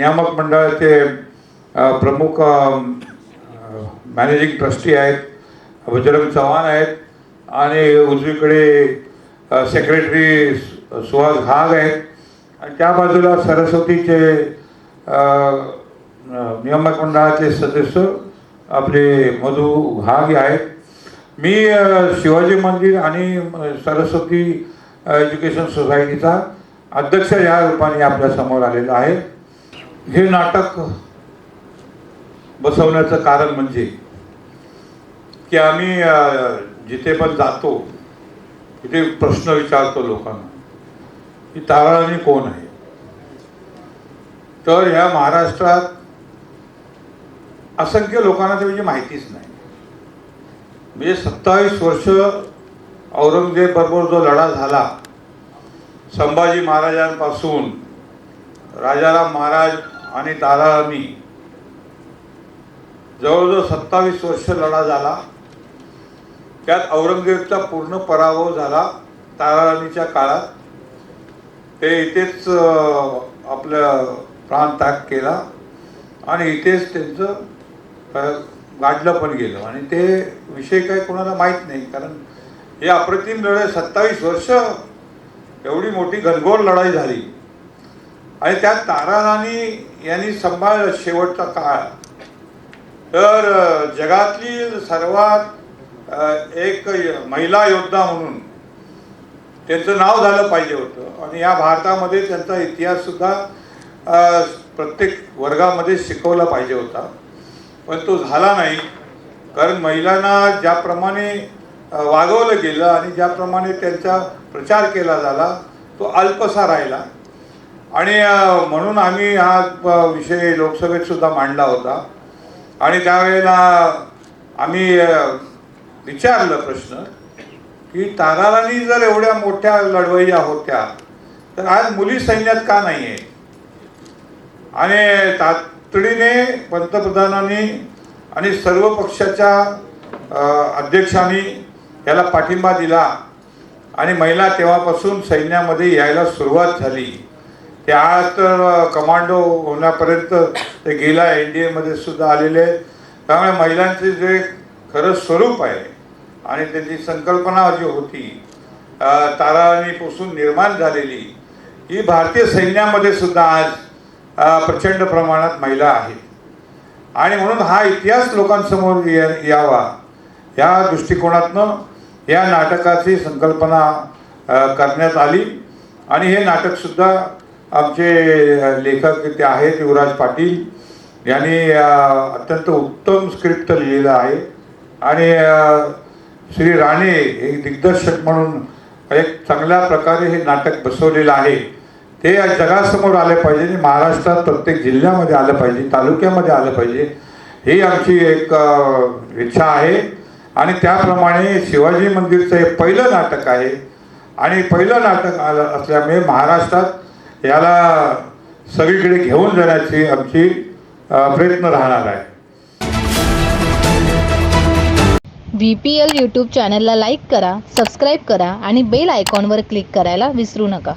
नियामक मंडळाचे प्रमुख मॅनेजिंग ट्रस्टी आहेत बजरंग चव्हाण आहेत आणि उजवीकडे सेक्रेटरी सुहास घाग आहेत. आणि त्या बाजूला सरस्वतीचे नियामक मंडळाचे सदस्य आपले मधु घाग आहेत. मी शिवाजी मंदिर आणि सरस्वती एज्युकेशन सोसायटीचा अध्यक्ष या रूपाने आपल्यासमोर आलेला आहे. हे नाटक बसवण्याचं कारण म्हणजे की आम्ही जिथे पण जातो तिथे प्रश्न विचारतो लोकांना की ताराळणी कोण आहे? तर ह्या महाराष्ट्रात असंख्य लोकांना त्याची म्हणजे माहितीच नाही. म्हणजे सत्तावीस वर्ष औरंगजेब बरोबर जो लढा झाला संभाजी महाराजांपासून राजाराम महाराज आणि ताराराणी जवळजवळ सत्तावीस वर्ष लढा झाला. त्यात औरंगजेबचा पूर्ण पराभव झाला ताराराणीच्या काळात. ते इथेच आपलं प्राण त्याग केला आणि इथेच त्यांचं गाडलं पण गेलं. आणि ते विषय काही कोणाला माहीत नाही कारण हे अप्रतिम लढाई सत्तावीस वर्ष एवढी मोठी घनघोर लढाई झाली. आणि त्यात ताराराणी यांनी सांभाळलं शेवटचा काळ. तर जगातली सर्वात एक य- महिला योद्धा म्हणून त्यांचं नाव झालं पाहिजे होतं. आणि या भारतामध्ये त्यांचा इतिहास सुद्धा प्रत्येक वर्गामध्ये शिकवला पाहिजे होता. पण तो झाला नाही. कारण महिलांना ज्याप्रमाणे वागवलं गेलं आणि ज्याप्रमाणे त्यांचा प्रचार केला झाला तो अल्पसा राहिला. आणि म्हणून आम्ही हा विषय लोकसभेत सुद्धा मांडला होता. आणि त्यावेळेला आम्ही विचारलं प्रश्न की ताराराणी जर एवढ्या मोठ्या लढवय्या होत्या तर आज मुली सैन्यात का नाही आहे आणि तातडीने पंतप्रधानांनी आणि सर्व पक्षाच्या अध्यक्षांनी याला पाठिंबा दिला. आणि महिला तेव्हापासून सैन्यामध्ये यायला सुरुवात झाली. ते आज तर कमांडो होण्यापर्यंत ते गेला. एन डी एमध्ये सुद्धा आलेले आहेत. त्यामुळे महिलांचे जे खरं स्वरूप आहे आणि त्यांची संकल्पना जी होती ताराणी ताराणीपासून निर्माण झालेली ही भारतीय सैन्यामध्ये सुद्धा आज प्रचंड प्रमाणात महिला आहेत आणि म्हणून हा इतिहास लोकांसमोर यावा या दृष्टिकोनातनं या नाटकाची संकल्पना करण्यात आली. आणि हे नाटकसुद्धा आमचे लेखक ते आहेत युवराज पाटील. यांनी अत्यंत उत्तम स्क्रिप्ट लिहिलेलं आहे. आणि श्री राणे हे दिग्दर्शक म्हणून एक चांगल्या प्रकारे हे नाटक बसवलेलं आहे. ते जगासमोर आले पाहिजे आणि महाराष्ट्रात प्रत्येक जिल्ह्यामध्ये आलं पाहिजे तालुक्यामध्ये आलं पाहिजे. ही आमची एक इच्छा आहे. आणि त्याप्रमाणे शिवाजी मंदिरचं हे पहिलं नाटक आहे. आणि पहिलं नाटक आलं असल्यामुळे महाराष्ट्रात याला सगळीकडे घेऊन जाण्याची आमची प्रयत्न राहणार आहे. व्ही पी एल यूट्यूब चॅनलला लाईक करा सबस्क्राईब करा आणि बेल आयकॉनवर क्लिक करायला विसरू नका.